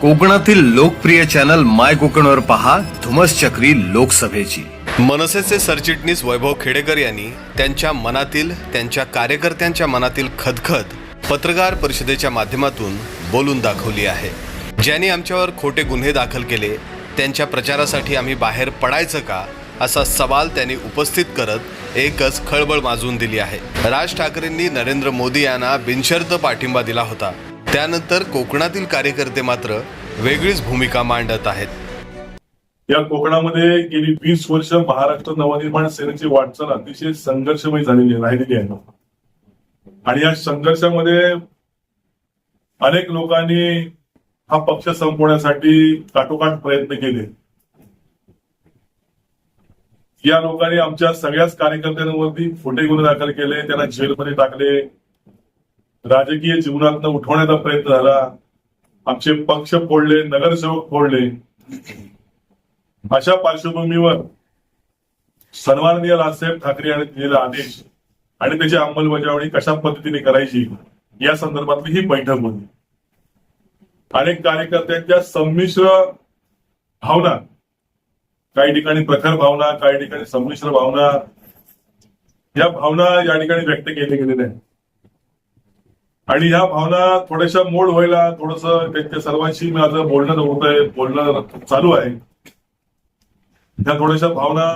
कोकणातील लोकप्रिय चॅनल माय कोकणवर पहा धुमस चक्री लोकसभेची. मनसेचे सरचिटणीस वैभव खेडेकर यांनी त्यांच्या मनातील त्यांच्या कार्यकर्त्यांच्या मनातील खदखद पत्रकार परिषदेच्या माध्यमातून बोलून दाखवली आहे. ज्यांनी आमच्यावर खोटे गुन्हे दाखल केले त्यांच्या प्रचारासाठी आम्ही बाहेर पडायचं का असा सवाल त्यांनी उपस्थित करत एकच खळबळ माजून दिली आहे. राज ठाकरेंनी नरेंद्र मोदी यांना बिनशर्त पाठिंबा दिला होता. त्यानंतर कोकणातील कार्यकर्ते मात्र वेगळीच भूमिका मांडत आहेत. या कोकणामध्ये गेली वीस वर्ष महाराष्ट्र नवनिर्माण सेनेची वाटचाल अतिशय संघर्षमय झालेली राहिलेली आहे. आणि या संघर्षामध्ये अनेक लोकांनी हा पक्ष संपवण्यासाठी काटोकाट प्रयत्न केले. या लोकांनी आमच्या सगळ्याच कार्यकर्त्यांवरती खोटे गुन्हे दाखल केले त्यांना जेलमध्ये टाकले. राजकीय जीवनातनं उठवण्याचा प्रयत्न झाला. आमचे पक्ष फोडले नगरसेवक फोडले. अशा पार्श्वभूमीवर सन्माननीय राजसाहेब ठाकरे यांनी दिलेला आदेश आणि त्याची अंमलबजावणी कशा पद्धतीने करायची या संदर्भातली ही बैठक होती. अनेक कार्यकर्त्यांच्या संमिश्र भावना काही ठिकाणी प्रखर भावना काही ठिकाणी संमिश्र भावना या भावना या ठिकाणी व्यक्त केल्या गेलेल्या आहेत. आणि ह्या भावना थोड्याशा मोड व्हायला थोडस त्यांच्या सर्वांशी माझं बोलणं होत आहे बोलणं चालू आहे. ह्या थोड्याशा भावना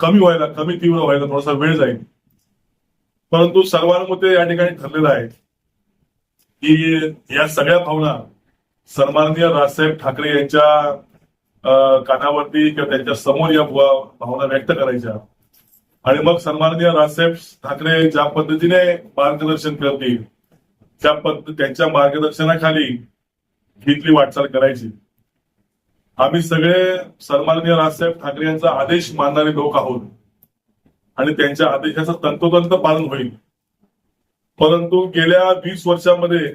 कमी व्हायला कमी तीव्र व्हायला थोडासा वेळ जाईल. परंतु सर्वांमध्ये या ठिकाणी ठरलेलं आहे की या सगळ्या भावना सन्माननीय राजसाहेब ठाकरे यांच्या कानावरती किंवा त्यांच्यासमोर या भावना व्यक्त करायच्या. आणि मग सन्माननीय राजसाहेब ठाकरे ज्या पद्धतीने मार्गदर्शन करतील त्या पद्धती त्यांच्या मार्गदर्शनाखाली घेतली वाटचाल करायची. आम्ही सगळे सन्माननीय राजसाहेब ठाकरे यांचा आदेश मानणारे लोक आहोत. आणि त्यांच्या आदेशाचं तंतोतंत पालन होईल. परंतु गेल्या वीस वर्षामध्ये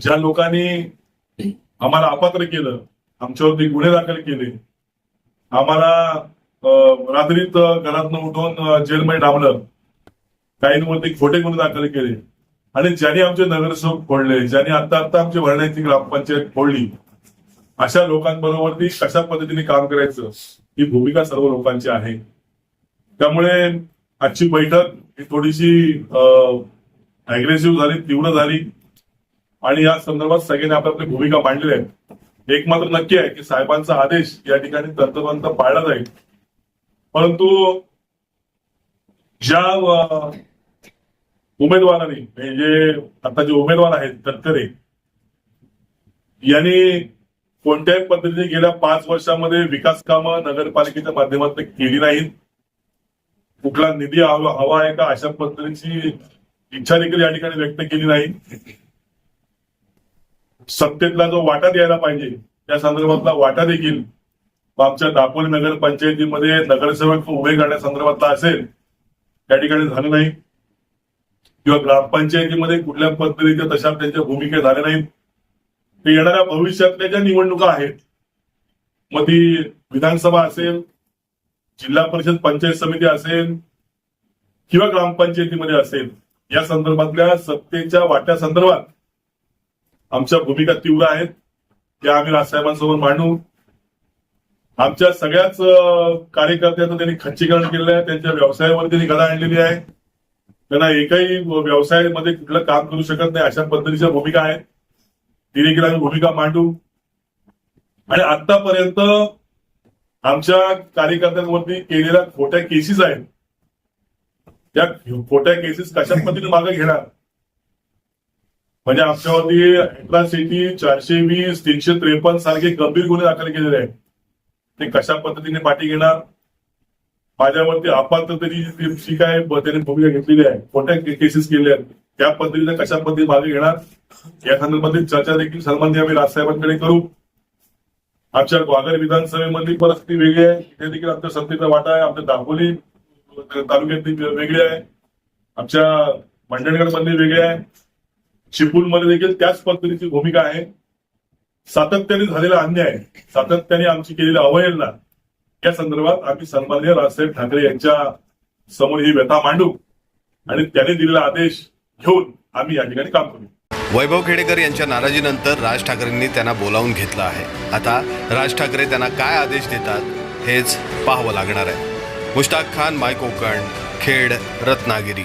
ज्या लोकांनी आम्हाला अपात्र केलं आमच्यावरती गुन्हे दाखल केले आम्हाला रात्रीत घरातनं उठून जेलमध्ये डांबलं. काहींवरती खोटे गुन्हे दाखल केले. आणि ज्यांनी आमचे नगरसेवक फोडले ज्यांनी आता आता आमची भरण्याची ग्रामपंचायत फोडली अशा लोकांबरोबर कशा पद्धतीने काम करायचं ही भूमिका सर्व लोकांची आहे. त्यामुळे आजची बैठक ही थोडीशी अग्रेसिव्ह झाली तीव्र झाली. आणि या संदर्भात सगळ्यांनी आपली भूमिका मांडलेली आहे एक मात्र नक्की आहे की साहेबांचा आदेश या ठिकाणी तंतोतंत पाळला जाईल. परंतु ज्या उमेदवारांनी म्हणजे आता जे उमेदवार आहेत तटकरे यांनी कोणत्याही पद्धतीने गेल्या पाच वर्षामध्ये विकास कामं नगरपालिकेच्या माध्यमातून केली नाहीत. कुठला निधी हवा आहे का अशा पद्धतीची इच्छा देखील या ठिकाणी व्यक्त केली नाही. सत्तेतला जो वाटा द्यायला पाहिजे त्या संदर्भातला वाटा देखील आमच्या दापोली नगरपंचायतीमध्ये नगरसेवक उभे करण्यासंदर्भातला असेल त्या ठिकाणी झालं नाही. किंवा ग्रामपंचायतीमध्ये कुठल्या पद्धतीच्या तशा त्यांच्या भूमिका झाल्या नाहीत. ते येणाऱ्या भविष्यातल्या ज्या निवडणुका आहेत मग ती विधानसभा असेल जिल्हा परिषद पंचायत समिती असेल किंवा ग्रामपंचायतीमध्ये असेल या संदर्भातल्या सत्तेच्या वाट्या संदर्भात आमच्या भूमिका तीव्र आहेत. त्या आम्ही राजसाहेबांसमोर मांडू. आमच्या सगळ्याच कार्यकर्त्यांचं त्यांनी खच्चीकरण केलेलं आहे त्यांच्या व्यवसायावर त्यांनी गदा आणलेली आहे. त्यांना एकही व्यवसायामध्ये कुठलं काम करू शकत नाही अशा पद्धतीच्या भूमिका आहेत. ती देखील आम्ही भूमिका मांडू. आणि आतापर्यंत आमच्या कार्यकर्त्यांवरती केलेल्या खोट्या केसेस आहेत. त्या खोट्या केसेस कशा पद्धतीने मागे घेणार? म्हणजे आमच्यावरती अट्रॉसिटी चारशे वीस तीनशे त्रेपन्न सारखे गंभीर गुन्हे दाखल केलेले आहेत. ते कशा पद्धतीने पाठी घेणार? माझ्यावरती अपात्रतेची जी काय त्याने भूमिका घेतलेली आहे. कोणत्या केसेस केल्या आहेत? त्या पद्धतीने कशा पद्धतीने मागे घेणार? या संदर्भातील चर्चा देखील सन्मान्य आम्ही राजसाहेबांकडे करू. आमच्या ग्वागर विधानसभेमधली परिस्थिती वेगळी आहे. तिथे देखील आमच्या संस्थेचा वाटा आहे. आमच्या दापोली तालुक्यातली वेगळी आहे. आमच्या मंडणगड मधली वेगळी आहे. चिपळूणमध्ये देखील त्याच पद्धतीची भूमिका आहे. सातत्याने झालेला अन्याय सातत्याने आमची केलेली अवहेलना या संदर्भात आम्ही सन्माननीय राजसाहेब ठाकरे यांच्या समोर ही व्यथा मांडू आणि त्यांनी दिलेला आदेश घेऊन आम्ही या ठिकाणी काम करू. वैभव खेडेकर यांच्या नाराजीनंतर राज ठाकरेंनी त्यांना बोलावून घेतलं आहे. आता राज ठाकरे त्यांना काय आदेश देतात हेच पाहावं लागणार आहे. Mushtaq Khan my Konkan Khed Ratnagiri.